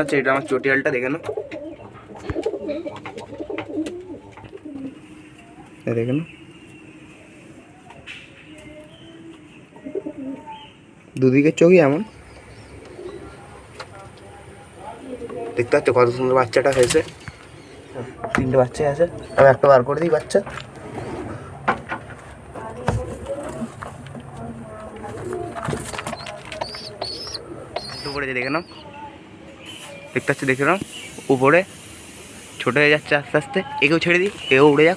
হচ্ছে এটা আমার চটিয়ালটা, দেখে না দেখে না দুদিকের চোখই এমন। দেখতে পাচ্ছ কত সুন্দর বাচ্চাটা হয়েছে? তিনটে বাচ্চাই আছে। আমি একটা বার করে দিই বাচ্চা। দেখে নাও। দেখতে পাচ্ছি, দেখে নাও, উপরে ছোটো হয়ে যাচ্ছে আস্তে আস্তে। একেও ছেড়ে দিই এও উড়ে যাক।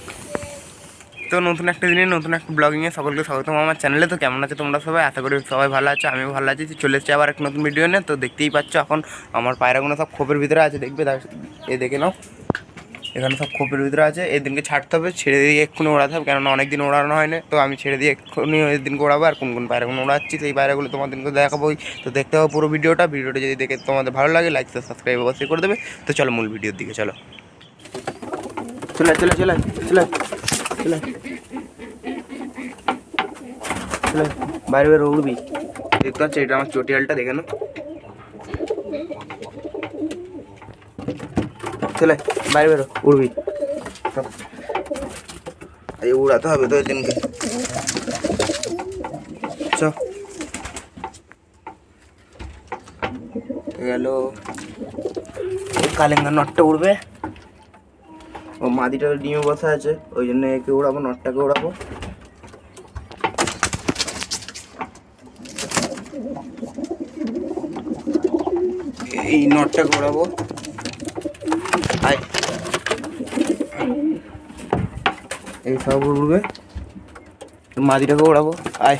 তো নতুন একটা দিনে, নতুন একটা ব্লগিংয়ে সকলকে স্বাগতম আমার চ্যানেলে তো কেমন আছে তোমরা সবাই? আশা করি সবাই ভালো আছো, আমিও ভালো আছি। চলে এসেছি আবার এক নতুন ভিডিও নিয়ে তো দেখতেই পাচ্ছ এখন আমার পায়রাগুলো সব খোপের ভিতরে আছে, দেখবে? দেখ- এ দেখে নাও। এখানে সব খোপের ভিতরে আছে, এদিনকে ছাড়তে হবে, ছেড়ে দিয়ে এক্ষুনি ওড়াতে হবে, কেননা অনেক দিন ওড়ানো হয়নি। তো আমি ছেড়ে দিয়ে এক্ষুনি ওই দিনকে ওড়াবো, আর কোন কোন পায়রাগুলো ওড়াচ্ছি, সেই পায়রাগুলো তোমাদেরকে দেখাবোই। তো দেখতে হবে পুরো ভিডিওটা ভিডিওটা যদি দেখে তোমাদের ভালো লাগে লাইক সাবস্ক্রাইব অবশ্যই করে দেবে। তো চলো মূল ভিডিওর দিকে, চলো। চলে চলে চলে চলে চলে। চলে, বাইরে বেরো উড়বি। দেখতে পাচ্ছ, এটা আমার চটিয়ালটা, দেখে না চলে। বাইরে বেরো, উড়বি। এই উড়াতে হবে তো দিনকে চ। গেল। কালেঙ্গা নটটা উড়বে। ও মাদিটা ডিমে বসা আছে, ওই জন্য একে উড়াবো, নটটাকে উড়াবো। এই নটটাকে উড়াবো আয় এই সব উড়বে। মাদিটাকে উড়াবো আয়।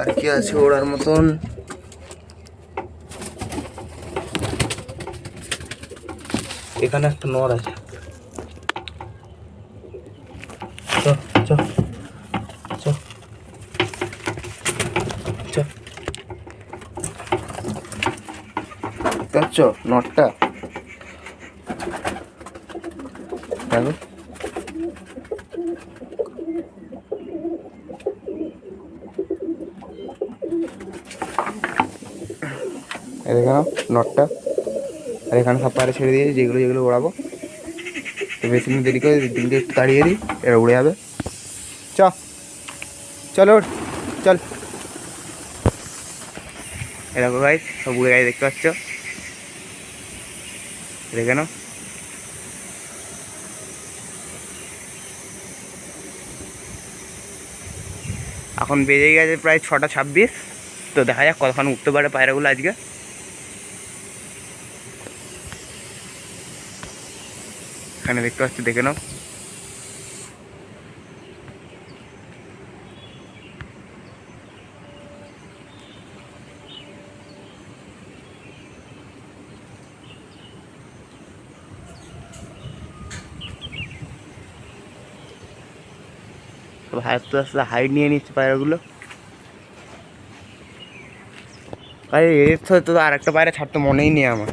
আর কি আছে ওড়ার মতন। এখানে একটা নর আছে চ চ চ চ দেখছ নটটা? দেখো দেখে নটটা। আর এখানে সব ছেড়ে দিয়েছি, যেগুলো যেগুলো ওড়াবো। তো বেশি দেরি করে দিনকে একটু তাড়িয়ে দিই, এরা উড়ে যাবে। চ, চলো চল। এরকম গাইজ সব উড়ে গাড়ি দেখতে পাচ্ছ? দেখে নাও। এখন বেজে গেছে প্রায় ছটা ছাব্বিশ। তো দেখা যাক কতক্ষণ উঠতে পারে পায়রাগুলো আজকে। এখানে দেখতে পাচ্ছি, দেখে নাও। সব আস্তে আস্তে হাইট নিয়ে নিচ্ছে পায়রাগুলো। আরে তো আর একটা পায়রা ছাড়তে মনেই নেই আমার।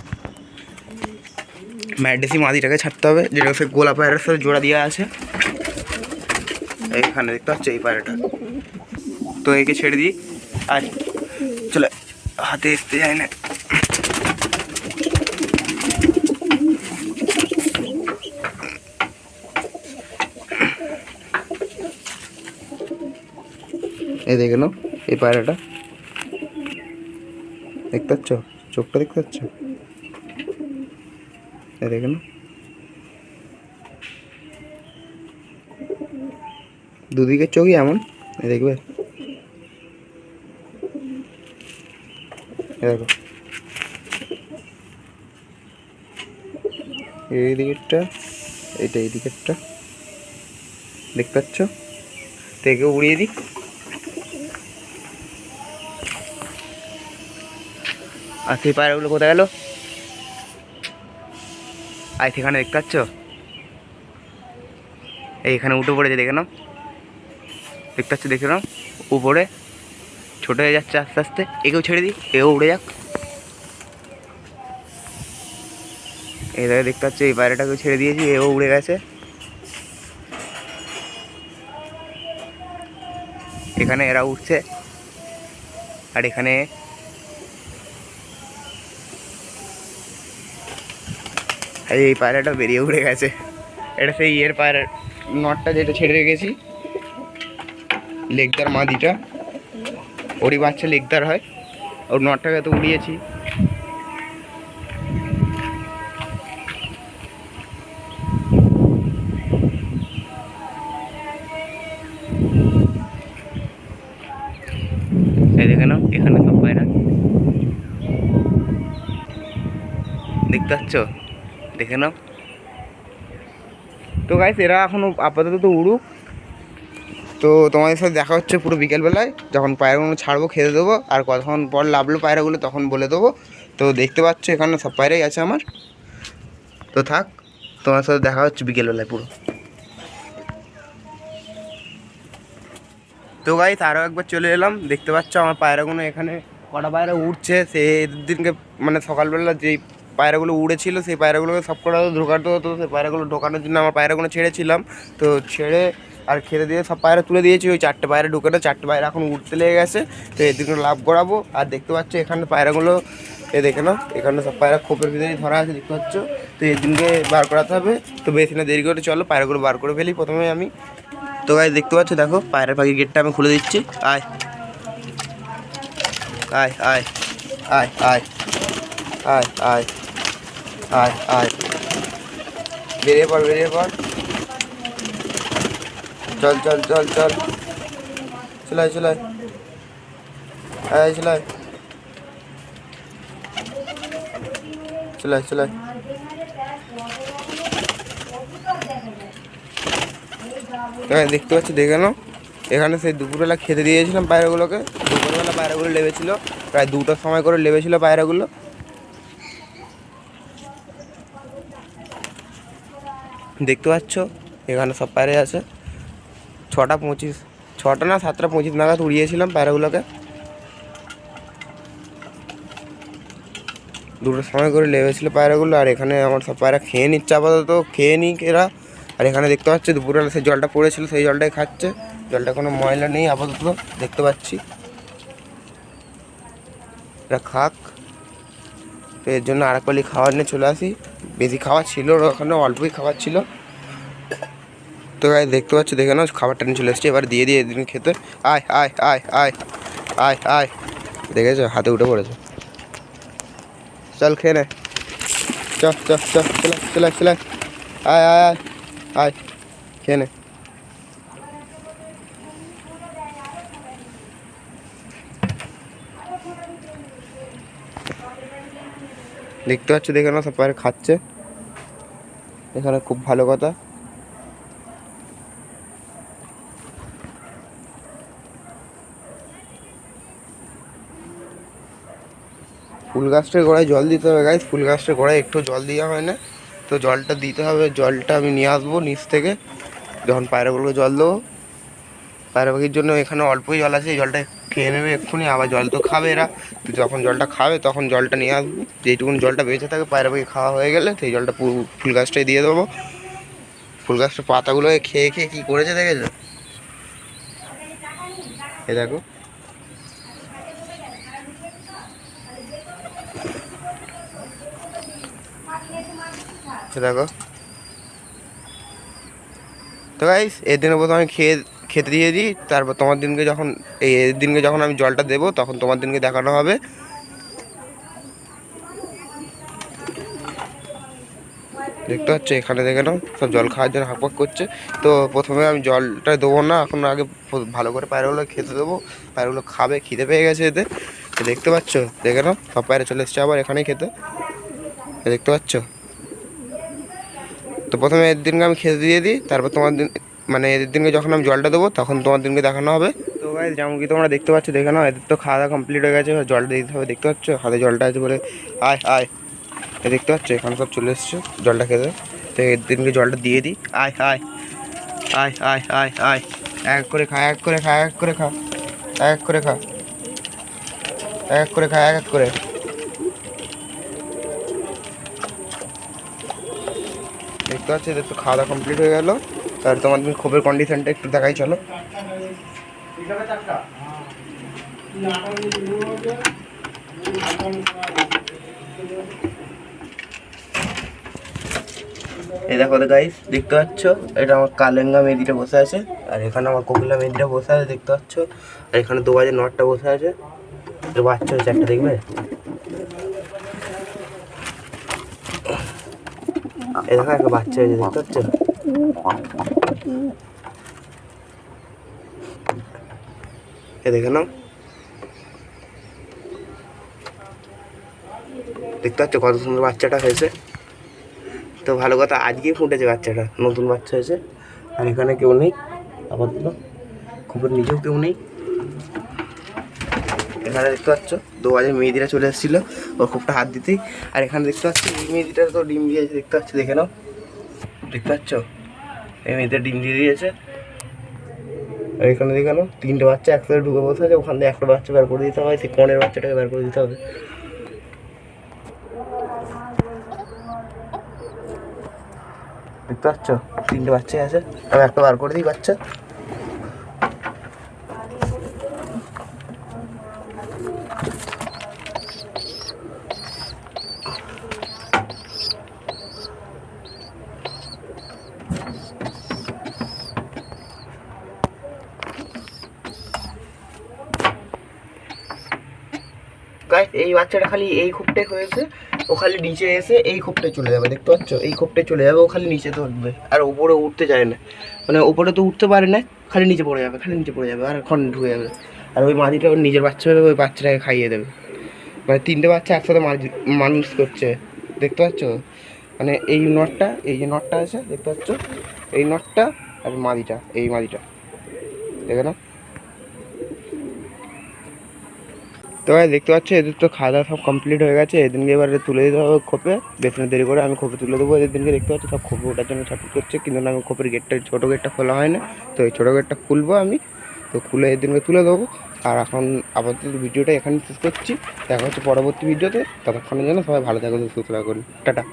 ম্যাডেসি মাদিটাকে ছাড়তে হবে, যেটা সে গোলা পায়রার সাথে জোড়া দেওয়া আছে। এইখানে দেখতে পাচ্ছ এই পায়রাটা। তো একে ছেড়ে দিই। আর চলে, হাতে আসতে যায় না। এই দেখে নাও, এই পায়রাটা। দেখতে পাচ্ছ? চোখটা দেখতে পাচ্ছ? এই দেখে নাও। দুদিকের চোখই এমন, এই দেখবে? দেখো। এই দিকেরটা, এইটা এই দিকেরটা। দেখতে পাচ্ছ? তো একে উড়িয়ে দিই। আর সেই পায়রাগুলো কোথায় গেল? আর সেখানে দেখতে পাচ্ছ? এইখানে উঠে পড়েছে, দেখে নাও। দেখতে পাচ্ছ, দেখে নাও। উপরে ছোটো হয়ে যাচ্ছে আস্তে আস্তে। একেও ছেড়ে দিই এও উড়ে যাক। এই দেখে, দেখতে পাচ্ছ, এই পায়রাটাকেও ছেড়ে দিয়েছি, এও উড়ে গেছে। এখানে এরা উঠছে আর এখানে এই পায়রাটা বেরিয়ে উড়ে গেছে। এটা সেই ইয়ের পায়রা, নটটা যেটা ছেড়ে রেখেছি। লেগদার মাদিটা। ওরই বাচ্চা লেগদার হয়। ওর নটটাকে তো উড়িয়েছি। দেখে নাও, এখানে দেখতে পাচ্ছ? দেখে নাও। তো গাইস এরা এখনও আপাতত তো উড়ুক তো তোমাদের সাথে দেখা হচ্ছে পুরো বিকেলবেলায়। যখন পায়রাগুলো ছাড়বো, খেতে দেবো, আর কতক্ষণ পর লাভলো পায়রাগুলো, তখন বলে দেবো। তো দেখতে পাচ্ছ এখানে সব পায়রাই আছে আমার। তো থাক, তোমার সাথে দেখা হচ্ছে বিকেলবেলায় পুরো। তো গাইস আরও একবার চলে এলাম। দেখতে পাচ্ছ আমার পায়রাগুলো এখানে। কটা পায়রা উঠছে সে দিনকে মানে সকালবেলা যেই পায়রাগুলো উড়েছিল, সেই পায়রাগুলোকে সব কটা ঢোকাতে হতো সেই পায়রাগুলো ঢোকানোর জন্য আমার পায়রাগুলো ছেড়েছিলাম। তো ছেড়ে আর খেতে দিয়ে সব পায়রা তুলে দিয়েছি, ওই চারটে পায়রা ঢুকানো চারটে পায়রা এখন উঠতে লেগে গেছে। তো এদিকে লাভ করাবো আর দেখতে পাচ্ছ এখানে পায়রাগুলো, এ দেখে নাও, এখানে সব পায়রা খোপের ভিতরেই ধরা আছে, দেখতে পাচ্ছ? তো এদিনকে বার করাতে হবে। তো বেশি না দেরি করে চলো, পায়রাগুলো বার করে ফেলি প্রথমে আমি। তো গাই দেখতে পাচ্ছ? দেখো, পায়রা পাখির গেটটা আমি খুলে দিচ্ছি। আয় আয় আয় আয় আয় আয় আয়। আয় আয়। বেরিয়ে পড় বেরিয়ে পড়। চল চল চল চল। চলাই চলাই আয় চলাই চলাই চলাই এখানে দেখতে পাচ্ছি, দেখে এখানে সেই দুপুরবেলা খেতে দিয়েছিলাম পায়রাগুলোকে। দুপুরবেলা পায়রাগুলো লেবেছিল। প্রায় দুটোর সময় করে লেবেছিল পায়রাগুলো। দেখতে পাচ্ছ? এখানে সব পায়রা আছে। ছটা পঁচিশ, ছটা না সাতটা পঁচিশ নাগাদ উড়িয়েছিলাম পায়রাগুলোকে। দুটোর সময় করে লেবেছিল পায়রাগুলো, আর এখানে আমার সব পায়রা খেয়ে নিচ্ছে আপাতত, খেয়ে নিক এরা। আর এখানে দেখতে পাচ্ছি, দুপুরবেলা সেই জলটা পড়েছিল, সেই জলটাই খাচ্ছে। জলটা কোনো ময়লা নেই, আপাতত দেখতে পাচ্ছি। এরা খাক। তো এর জন্য আর এক পালি খাবার নিয়ে চলে আসি। বেশি খাবার ছিল, ওখানে অল্পই খাবার ছিল। তো গাই দেখতে পাচ্ছ, দেখে নাও, খাবারটা নিয়ে চলে এসছি। এবার দিয়ে দিয়ে এদিন খেতে। আয় আয় আয় আয় আয় আয়। দেখেছ? হাতে উঠে পড়েছে। চল, খেয়ে নে। চ চ চ চলে চলে চলে। আয় আয় আয় আয়। খেয়ে নে। দেখতে পাচ্ছ, দেখে না সব খাচ্ছে। এখানে খুব ভালো কথা। ফুল গাছটার গোড়ায় জল দিতে হবে গাইজ ফুল গাছটার গোড়ায় একটু জল দেওয়া হয় না। তো জলটা দিতে হবে, জলটা আমি নিয়ে আসব নিচ থেকে। যখন পায়রাগুলোকে জল দেবো। পায়রা পাখির জন্য এখানে অল্পই জল আছে জলটা খেয়ে নেবে এক্ষুনি, আবার জল তো খাবে এরা। তো যখন জলটা খাবে, তখন জলটা নিয়ে আসব। যেইটুকুন জলটা বেঁচে থাকে, পায়রা পাখি খাওয়া হয়ে গেলে, সেই জলটা ফুল গাছটাই দিয়ে দেবো। ফুল গাছটার পাতাগুলো খেয়ে খেয়ে কী করেছে দেখেছ? এ দেখো। দেখো। তো গাইস এর দিনের প্রথমে আমি খেয়ে খেতে দিয়ে দিই, তারপর তোমার দিনকে যখন, এই দিনকে যখন আমি জলটা দেবো, তখন তোমার দিনকে দেখানো হবে। দেখতে পাচ্ছ, এখানে দেখে নাও, সব জল খাওয়ার জন্য হাঁক করছে। তো প্রথমে আমি জলটা দেবো না, এখন আগে ভালো করে পায়রাগুলো খেতে দেবো। পায়রাগুলো খাবে, খিদে পেয়ে গেছে এতে। দেখতে পাচ্ছ, দেখে নাও, সব পায়রা চলে এসছে আবার এখানেই খেতে। দেখতে পাচ্ছ? তো প্রথমে এর দিনকে আমি খেতে দিয়ে দিই, তারপর তোমার দিন মানে এদের দিনকে যখন আমি জলটা দেবো, তখন তোমার দিনকে দেখানো হবে। তো ভাই যেমন কি তোমরা দেখতে পাচ্ছ, দেখে নাও, এদের তো খাওয়া দাওয়া কমপ্লিট হয়ে গেছে জলটা দিতে হবে, দেখতে পাচ্ছ? হাতে জলটা আছে বলে, আয় আয়। এ দেখতে পাচ্ছ, এখানে সব চলে এসছে, জলটা খেতে তো এর দিনকে জলটা দিয়ে দিই। আয় আয় আয় আয় আয় আয়। এক করে খা, এক করে খা, এক করে খা, এক করে খা। এক করে খা, এক এক করে। দেখতে পাচ্ছি, এদের তো খাওয়া দাওয়া কমপ্লিট হয়ে গেল। তার তোমার তুমি খোপের কন্ডিশনটা একটু দেখাই, চলো। এই দেখো গাইস দেখতে পাচ্ছ? এটা আমার কালেঙ্গা মেদিটা বসে আছে, আর এখানে আমার কোকিলা মেদিটা বসে আছে, দেখতে পাচ্ছ? আর এখানে দু বাজে নটটা বসে আছে। এর বাচ্চা হয়েছে একটা, দেখবে? এই দেখো একটা বাচ্চা হয়েছে, দেখতে পাচ্ছ? এ দেখে নাও। দেখতে পাচ্ছ কত সুন্দর বাচ্চাটা হয়েছে? তো ভালো কথা, আজকেই ফুটেছে বাচ্চাটা, নতুন বাচ্চা হয়েছে। আর এখানে কেউ নেই, আপাতত। খুবের নিজেও কেউ নেই। এখানে দেখতে পাচ্ছ দু হাজার মেয়েদিরা চলে এসেছিল ওর খুবটা হাত দিতেই। আর এখানে দেখতে পাচ্ছ, এই মেয়েদিটা তো ডিম দিয়েছে, দেখতে পাচ্ছ, দেখে নাও। দেখতে পাচ্ছ? মেয়েদের ডিম দিয়ে দিয়েছে। আর এখানে দেখানো তিনটে বাচ্চা একসাথে ঢুকে বসে আছে, ওখান থেকে একটা বাচ্চা বের করে দিতে হবে, সেই কনের বাচ্চাটাকে বের করে দিতে হবে। দেখতে পাচ্ছ? তিনটে বাচ্চা আছে, আমি একটা বার করে দিই বাচ্চা গাইস এই বাচ্চাটা খালি এই খোপটাই হয়েছে, ও খালি নিচে এসে এই খোপটায় চলে যাবে, দেখতে পাচ্ছ? এই খোপটায় চলে যাবে, ও খালি নিচে উঠবে আর উপরে উঠতে চায় না। মানে উপরে তো উঠতে পারে না, খালি নিচে পড়ে যাবে, খালি নিচে পড়ে যাবে, আর এখন ঢুকে যাবে। আর ওই মাদিটা ওর নিজের বাচ্চা হবে, ওই বাচ্চাটাকে খাইয়ে দেবে। মানে তিনটে বাচ্চা একসাথে মানুষ করছে, দেখতে পাচ্ছ? মানে এই নটটা, এই যে নটটা আছে, দেখতে পাচ্ছ? এই নটটা আর মাদিটা এই মাদিটা দেখে না তো ভাই, দেখতে পাচ্ছ? এদের তো খাওয়া দাওয়া সব কমপ্লিট হয়ে গেছে। এদিনকে এবারে তুলে দিতে হবে খোপে। বেশি দেরি করে আমি খোপে তুলে দেবো। এদিনকে দেখতে পাচ্ছি, সব খোপে ওঠার জন্য সাপোর্ট করছে। কিন্তু না আমি খোপের গেটটা ছোটো গেটটা খোলা হয় না। তো এই ছোটো গেটটা খুলবো আমি। তো খুলে এদিনকে তুলে দেবো। আর এখন আপাতত ভিডিওটা এখানে শেষ করছি। দেখা হচ্ছে পরবর্তী ভিডিওতে। ততক্ষণের জন্য সবাই ভালো থাকবে সুস্থ থাকুন। টাটা।